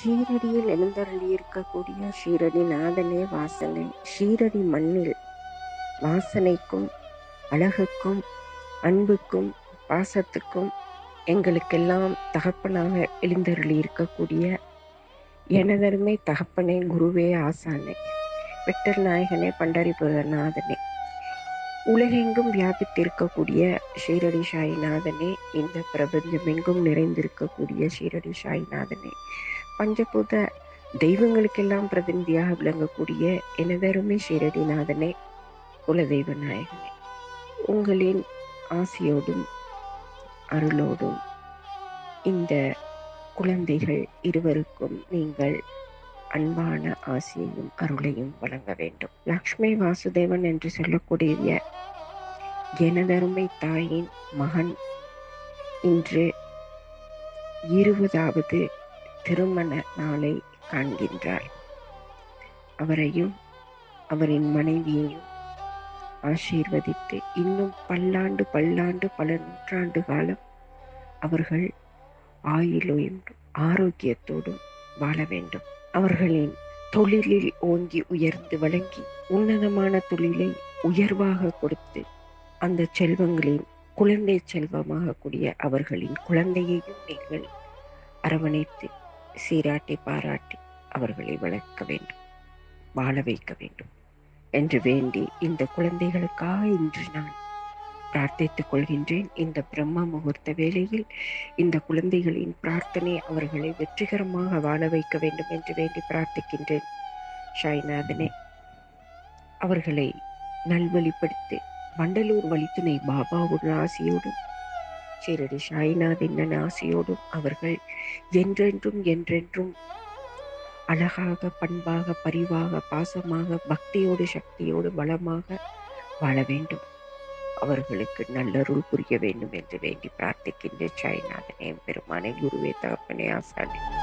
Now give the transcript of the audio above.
ஷீரடியில் எழுந்தருளியிருக்கக்கூடிய ஷீரடி நாதனே வாசனை ஷீரடி மண்ணில் வாசனைக்கும் அழகுக்கும் அன்புக்கும் பாசத்துக்கும் எங்களுக்கெல்லாம் தகப்பனாக எழுந்தருளி இருக்கக்கூடிய எனதருமை தகப்பனே குருவே ஆசானே வெட்டர் நாயகனே பண்டரிபுர நாதனே. உலகெங்கும் வியாபித்திருக்கக்கூடிய ஷீரடி சாய்நாதனே இந்த பிரபஞ்சம் எங்கும் நிறைந்திருக்கக்கூடிய ஷீரடி சாய்நாதனே பஞ்சபூத தெய்வங்களுக்கெல்லாம் பிரதிநிதியாக விளங்கக்கூடிய எனதருமை ஷீரடிநாதனே குலதெய்வ நாயகனே உங்களின் ஆசியோடும் அருளோடும் இந்த குழந்தைகள் இருவருக்கும் நீங்கள் அன்பான ஆசியையும் அருளையும் வழங்க வேண்டும். லக்ஷ்மி வாசுதேவன் என்று சொல்லக்கூடிய எனதருமை தாயின் மகன் இன்று இருபதாவது திருமண நாளை காண்கின்றார் அவரையும் அவரின் மனைவியையும் ஆசீர்வதித்து இன்னும் பல்லாண்டு பல்லாண்டு பல நூற்றாண்டு காலம் அவர்கள் ஆயுளோடும் ஆரோக்கியத்தோடும் வாழ வேண்டும். அவர்களின் தொழிலில் ஓங்கி உயர்ந்து வழங்கி உன்னதமான தொழிலை உயர்வாக கொடுத்து அந்த செல்வங்களின் குழந்தை செல்வமாக கூடிய அவர்களின் குழந்தையையும் நீங்கள் அரவணைத்து சீராட்டி பாராட்டி அவர்களை வளர்க்க வேண்டும் வாழ வைக்க வேண்டும் என்று வேண்டி இந்த குழந்தைகளுக்காக இன்று நான் பிரார்த்தித்துக் கொள்கின்றேன். இந்த பிரம்ம முகூர்த்த வேளையில் இந்த குழந்தைகளின் பிரார்த்தனை அவர்களை வெற்றிகரமாக வாழ வைக்க வேண்டும் என்று வேண்டி பிரார்த்திக்கின்றேன். ஷாய்நாதனே அவர்களை நல்வழிப்படுத்தி வண்டலூர் வழித்துணை பாபாவுடன் சீரடி ஷீரடி சாய்நாதின் ஆசையோடும் அவர்கள் என்றென்றும் என்றென்றும் அழகாக பண்பாக பரிவாக பாசமாக பக்தியோடு சக்தியோடு வளமாக வாழ வேண்டும். அவர்களுக்கு நல்லருள் புரிய வேண்டும் என்று வேண்டி பிரார்த்திக்கின்ற சாய்நாதனே பெருமானை குருவே தகப்பனே ஆசானே.